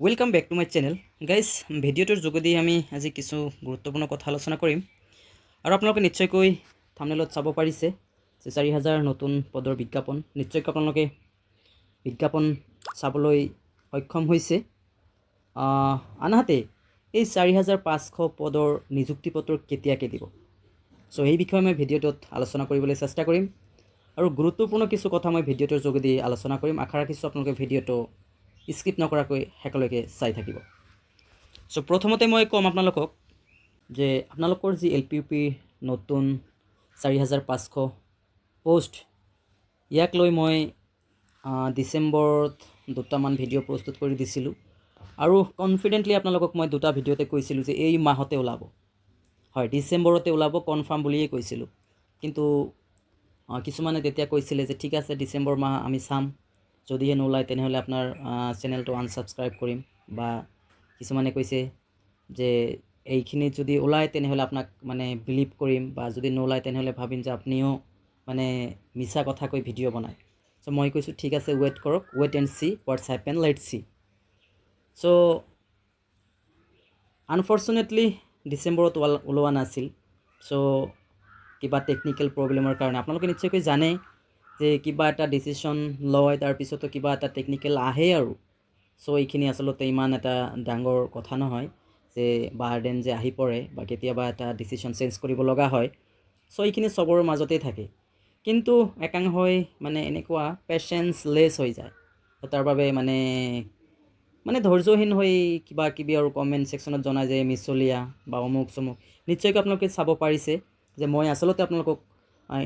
Welcome back to my channel guys ভিডিঅ'টোৰ যোগেদি আমি আজি কিছু গুৰুত্বপূৰ্ণ কথা আলোচনা কৰিম। আৰু আপোনালোকে নিশ্চয়কৈ থামনেলত চাব পাৰিছে যে চাৰি হাজাৰ নতুন পদৰ বিজ্ঞাপন। নিশ্চয়কৈ আপোনালোকে বিজ্ঞাপন চাবলৈ সক্ষম হৈছে। আনহাতে, এই চাৰি হাজাৰ পাঁচশো পদৰ নিযুক্তি পত্ৰ কেতিয়াকৈ দিব? চ' সেই বিষয়ে মই ভিডিঅ'টোত আলোচনা কৰিবলৈ চেষ্টা কৰিম। আৰু গুৰুত্বপূৰ্ণ কিছু কথা মই ভিডিঅ'টোৰ যোগেদি আলোচনা কৰিম। আশা ৰাখিছোঁ আপোনালোকে ভিডিঅ'টো স্কিপ নকৰাকৈ শেষলৈকে চাই থাকিব। চ' প্ৰথমতে মই ক'ম আপোনালোকক যে আপোনালোকৰ যি এল পি ইউ পিৰ নতুন চাৰি হাজাৰ পাঁচশো পষ্ট ইয়াক লৈ মই ডিচেম্বৰত দুটামান ভিডিঅ' প্ৰস্তুত কৰি দিছিলোঁ। আৰু কনফিডেণ্টলি আপোনালোকক মই দুটা ভিডিঅ'তে কৈছিলোঁ যে এই মাহতে ওলাব। হয়, ডিচেম্বৰতে ওলাব কনফাৰ্ম বুলিয়েই কৈছিলোঁ। কিন্তু কিছুমানে তেতিয়া কৈছিলে যে ঠিক আছে, ডিচেম্বৰ মাহ আমি চাম। যদিহে নোলায় তেনেহ'লে আপোনাৰ চেনেলটো আনছাবস্ক্ৰাইব কৰিম। বা কিছুমানে কৈছে যে, এইখিনি যদি ওলায় তেনেহ'লে আপোনাক মানে বিলিভ কৰিম। বা যদি নোলায় তেনেহ'লে ভাবিম যে আপুনিও মানে মিছা কথা কৈ ভিডিঅ' বনায়। চ' মই কৈছোঁ, ঠিক আছে ৱেইট কৰক। Wait and see what's happen let see so' unfortunately ডিচেম্বৰত ওলা, ওলোৱা নাছিল। চ' কিবা টেকনিকেল প্ৰব্লেমৰ কাৰণে। আপোনালোকে নিশ্চয়কৈ জানে যে কিবা এটা ডিচিশ্যন লয় তাৰপিছতো কিবা এটা টেকনিকেল আহে আৰু। চ' এইখিনি আচলতে ইমান এটা ডাঙৰ কথা নহয় যে বাৰ্ডেন যে আহি পৰে বা কেতিয়াবা এটা ডিচিশ্যন চেঞ্জ কৰিব লগা হয়। চ' এইখিনি চবৰে মাজতেই থাকে। কিন্তু একাংশই মানে এনেকুৱা পেচেঞ্চলেছ হৈ যায়। তাৰ বাবে মানে মানে ধৈৰ্যহীন হৈ কিবা কিবি আৰু কমেণ্ট ছেকশ্যনত জনায় যে মিছলীয়া বা অমুক চমুক নিশ্চয়কৈ আপোনালোকে চাব পাৰিছে যে মই আচলতে আপোনালোকক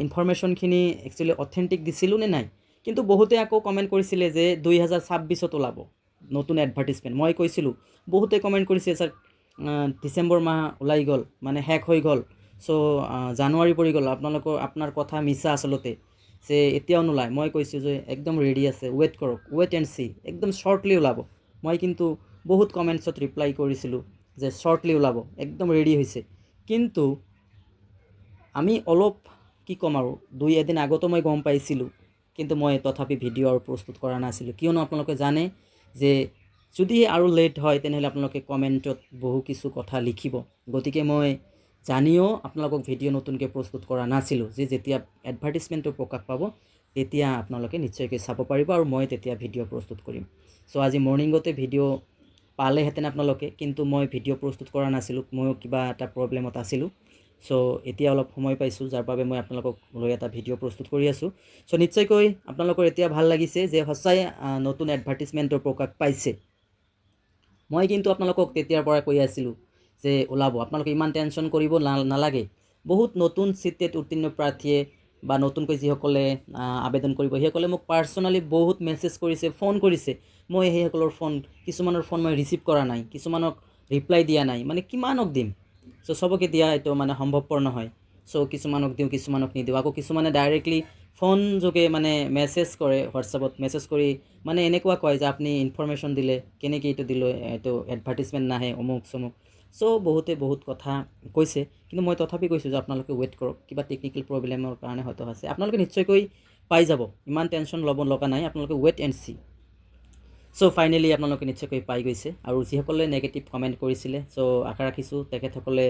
ইনফৰমেশ্যনখিনি একচুৱেলি অথেণ্টিক দিছিলোঁ নে নাই? কিন্তু বহুতে আকৌ কমেণ্ট কৰিছিলে যে দুই হাজাৰ ছাব্বিছত ওলাব নতুন এডভাৰ্টিজমেণ্ট মই কৈছিলোঁ, বহুতে কমেণ্ট কৰিছে, ছাৰ ডিচেম্বৰ মাহ ওলাই গ'ল মানে শেষ হৈ গ'ল। চ' জানুৱাৰী পৰি গ'ল। আপোনালোকৰ, আপোনাৰ কথা মিছা আচলতে, যে এতিয়াও নোলায়। মই কৈছোঁ যে একদম ৰেডি আছে ৱেইট কৰক ৱেইট এণ্ড চি একদম শ্বৰ্টলি ওলাব। মই কিন্তু বহুত কমেণ্টছত ৰিপ্লাই কৰিছিলোঁ যে শ্বৰ্টলি ওলাব, একদম ৰেডি হৈছে। কিন্তু আমি অলপ কি ক'ম আৰু? দুই, এদিন আগতো মই গম পাইছিলোঁ, কিন্তু মই তথাপি ভিডিঅ' আৰু প্ৰস্তুত কৰা নাছিলোঁ। কিয়নো আপোনালোকে জানে যে যদি আৰু লেট হয়, তেনেহ'লে আপোনালোকে কমেণ্টত বহু কিছু কথা লিখিব। গতিকে মই জানিও আপোনালোকক ভিডিঅ' নতুনকৈ প্ৰস্তুত কৰা নাছিলোঁ। যে যেতিয়া এডভাৰ্টিজমেণ্টটো প্ৰকাশ পাব, তেতিয়া আপোনালোকে নিশ্চয়কৈ চাব পাৰিব আৰু মই তেতিয়া ভিডিঅ' প্ৰস্তুত কৰিম। চ' আজি মৰ্ণিঙতে ভিডিঅ' পালেহেঁতেন আপোনালোকে, কিন্তু মই ভিডিঅ' প্ৰস্তুত কৰা নাছিলোঁ, ময়ো কিবা এটা প্ৰব্লেমত আছিলোঁ। চ' এতিয়া অলপ সময় পাইছোঁ, যাৰ বাবে মই আপোনালোকক লৈ এটা ভিডিঅ' প্ৰস্তুত কৰি আছোঁ। চ' নিশ্চয়কৈ আপোনালোকৰ এতিয়া ভালো লাগিছে যে সঁচাই নতুন এডভাৰ্টিজমেণ্টৰ প্ৰকাশ পাইছে। মই কিন্তু আপোনালোকক তেতিয়াৰ পৰা কৈ আছিলোঁ যে ওলাব, আপোনালোকে ইমান টেনশ্যন কৰিব নালাগে। বহুত নতুন চিটেট উত্তীৰ্ণ প্ৰাৰ্থীয়ে বা নতুনকৈ যিসকলে আবেদন কৰিব, সেইসকলে মোক পাৰ্চনেলি বহুত মেছেজ কৰিছে ফোন কৰিছে। মই সেইসকলৰ ফোন কিছুমানৰ ফোন মই ৰিচিভ কৰা নাই, কিছুমানক ৰিপ্লাই দিয়া নাই। মানে কিমানক দিম চ' চবকে দিয়া এইটো মানে সম্ভৱপৰ নহয়। চ' কিছুমানক দিওঁ, কিছুমানক নিদিওঁ। আকৌ কিছুমানে ডাইৰেক্টলি ফোন যোগে মানে মেছেজ কৰে হোৱাটছআপত মেছেজ কৰি মানে এনেকুৱা কয় যে আপুনি ইনফৰমেশ্যন দিলে, কেনেকৈ এইটো দিলে, এইটো এডভাৰ্টিজমেণ্ট নাহে, অমুক চমুক। চ' বহুতে বহুত কথা কৈছে। কিন্তু মই তথাপি কৈছোঁ যে আপোনালোকে ৱেইট কৰক, কিবা টেকনিকেল প্ৰব্লেমৰ কাৰণে হয়তো আছে। আপোনালোকে নিশ্চয়কৈ পাই যাব। ইমান টেনশ্যন ল'ব লগা নাই, আপোনালোকে ৱেইট এণ্ড চি চ' ফাইনেলি আপোনালোকে নিশ্চয়কৈ পাই গৈছে। আৰু যিসকলে নেগেটিভ কমেণ্ট কৰিছিলে চ' আশা ৰাখিছোঁ তেখেতসকলে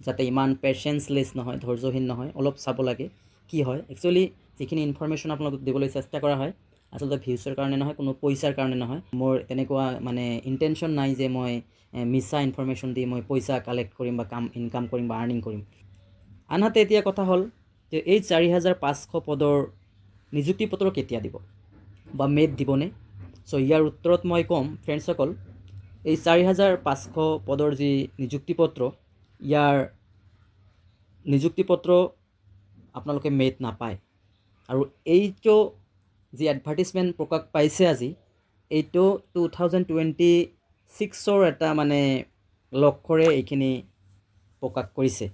যাতে ইমান পেচেঞ্চলেছ নহয়, ধৈৰ্যহীন নহয়, অলপ চাব লাগে কি হয়। একচুৱেলি যিখিনি ইনফৰমেশ্যন আপোনালোকক দিবলৈ চেষ্টা কৰা হয়, আচলতে ভিউচৰ কাৰণে নহয়, কোনো পইচাৰ কাৰণে নহয়। মোৰ তেনেকুৱা মানে ইণ্টেনশ্যন নাই যে মই মিছা ইনফৰমেশ্যন দি মই পইচা কালেক্ট কৰিম বা কাম ইনকাম কৰিম বা আৰ্নিং কৰিম। আনহাতে এতিয়া কথা হ'ল যে এই চাৰি হাজাৰ পাঁচশো পদৰ নিযুক্তি পত্ৰ কেতিয়া দিব? বা মেদ দিবনে? চ' ইয়াৰ উত্তৰত মই ক'ম ফ্ৰেণ্ডছসকল এই চাৰি হাজাৰ পাঁচশো পদৰ যি নিযুক্তি পত্ৰ ইয়াৰ নিযুক্তি পত্ৰ আপোনালোকে মেদ নাপায়। আৰু এইটো যি এডভাৰ্টিজমেণ্ট প্ৰকাশ পাইছে আজি, এইটো টু থাউজেণ্ড টুৱেণ্টি ছিক্সৰ এটা মানে লক্ষ্যৰে এইখিনি প্ৰকাশ কৰিছে।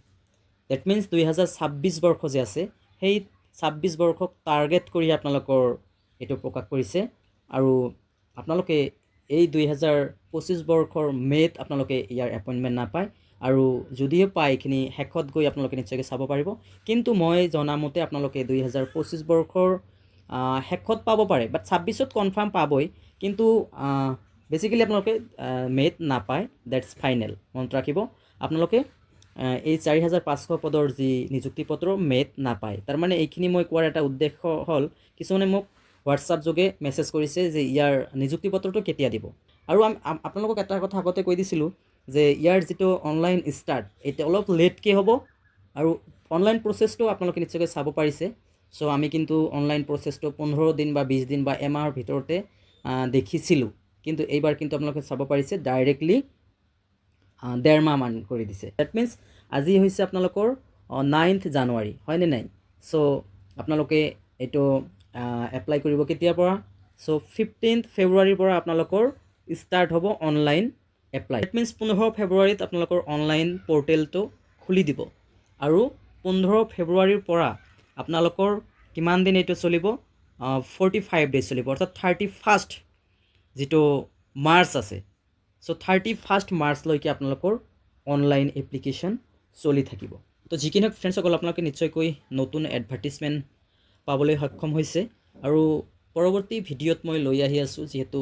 ডেট মিনছ দুই হাজাৰ ছাব্বিছ বৰ্ষ যে আছে, সেই ছাব্বিছ বৰ্ষক টাৰ্গেট কৰি আপোনালোকৰ এইটো প্ৰকাশ কৰিছে। আৰু আপোনালোকে এই দুই হাজাৰ পঁচিছ বৰ্ষৰ মে'ত আপোনালোকে ইয়াৰ এপইণ্টমেণ্ট নাপায় আৰু যদিও পায় এইখিনি শেষত গৈ আপোনালোকে নিশ্চয়কৈ চাব পাৰিব। কিন্তু মই জনামতে আপোনালোকে দুই হাজাৰ পঁচিছ বৰ্ষৰ শেষত পাব পাৰে বাট ছাব্বিছত কনফাৰ্ম পাবই। কিন্তু বেচিকেলি আপোনালোকে মে'ত নাপায়। ডেটছ ফাইনেল মনত ৰাখিব। আপোনালোকে এই চাৰি হাজাৰ পাঁচশো পদৰ যি নিযুক্তি পত্ৰ মে'ত নাপায়। তাৰমানে এইখিনি মই কোৱাৰ এটা উদ্দেশ্য হ'ল, কিছুমানে মোক হোৱাটছআপ যোগে মেছেজ কৰিছে যে ইয়াৰ নিযুক্তি পত্ৰটো কেতিয়া দিব। আৰু আপোনালোকক এটা কথা আগতে কৈ দিছিলোঁ যে ইয়াৰ যিটো অনলাইন ষ্টাৰ্ট এতিয়া অলপ লেটকৈ হ'ব আৰু অনলাইন প্ৰচেছটো আপোনালোকে নিশ্চয়কৈ চাব পাৰিছে। চ' আমি কিন্তু অনলাইন প্ৰচেছটো পোন্ধৰ দিন বা বিছ দিন বা এমাহৰ ভিতৰতে দেখিছিলোঁ। কিন্তু এইবাৰ কিন্তু আপোনালোকে চাব পাৰিছে ডাইৰেক্টলি ডেৰ মাহমান কৰি দিছে। ডেট মিনছ আজি হৈছে আপোনালোকৰ নাইন্থ জানুৱাৰী, হয়নে নাই? চ' আপোনালোকে এইটো এপ্লাই কৰিব কেতিয়াৰ পৰা? চ' ফিফটিন্থ ফেব্ৰুৱাৰীৰ পৰা আপোনালোকৰ ষ্টাৰ্ট হ'ব অনলাইন এপ্লাই ডেট মিনছ পোন্ধৰ ফেব্ৰুৱাৰীত আপোনালোকৰ অনলাইন পৰ্টেলটো খুলি দিব। আৰু পোন্ধৰ ফেব্ৰুৱাৰীৰ পৰা আপোনালোকৰ কিমান দিন এইটো চলিব? ফৰ্টি ফাইভ ডেজ চলিব। অৰ্থাৎ থাৰ্টি ফাৰ্ষ্ট যিটো মাৰ্চ আছে। চ' থাৰ্টি ফাৰ্ষ্ট মাৰ্চলৈকে আপোনালোকৰ অনলাইন এপ্লিকেশ্যন চলি থাকিব। তো যিকি নহওক ফ্ৰেণ্ডসকল আপোনালোকে নিশ্চয়কৈ নতুন এডভাৰ্টিজমেণ্ট পাবলৈ সক্ষম হৈছে। আৰু পৰৱৰ্তী ভিডিঅ'ত মই লৈ আহি আছোঁ, যিহেতু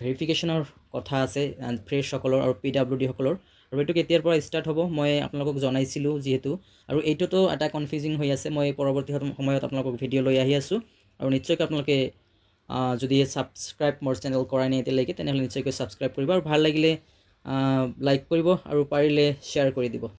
ভেৰিফিকেশ্যনৰ কথা আছে ফ্ৰেছসকলৰ আৰু পি ডাব্লিউ ডিসকলৰ আৰু এইটো কেতিয়াৰ পৰা ষ্টাৰ্ট হ'ব, মই আপোনালোকক জনাইছিলোঁ যিহেতু। আৰু এইটোতো এটা কনফিউজিং হৈ আছে, মই পৰৱৰ্তী সময়ত আপোনালোকক ভিডিঅ' লৈ আহি আছোঁ। আৰু নিশ্চয়কৈ আপোনালোকে যদি ছাবস্ক্ৰাইব মোৰ চেনেল কৰাই নাই এতিয়ালৈকে, তেনেহ'লে নিশ্চয়কৈ ছাবস্ক্ৰাইব কৰিব। আৰু ভালো লাগিলে লাইক কৰিব আৰু পাৰিলে শ্বেয়াৰ কৰি দিব।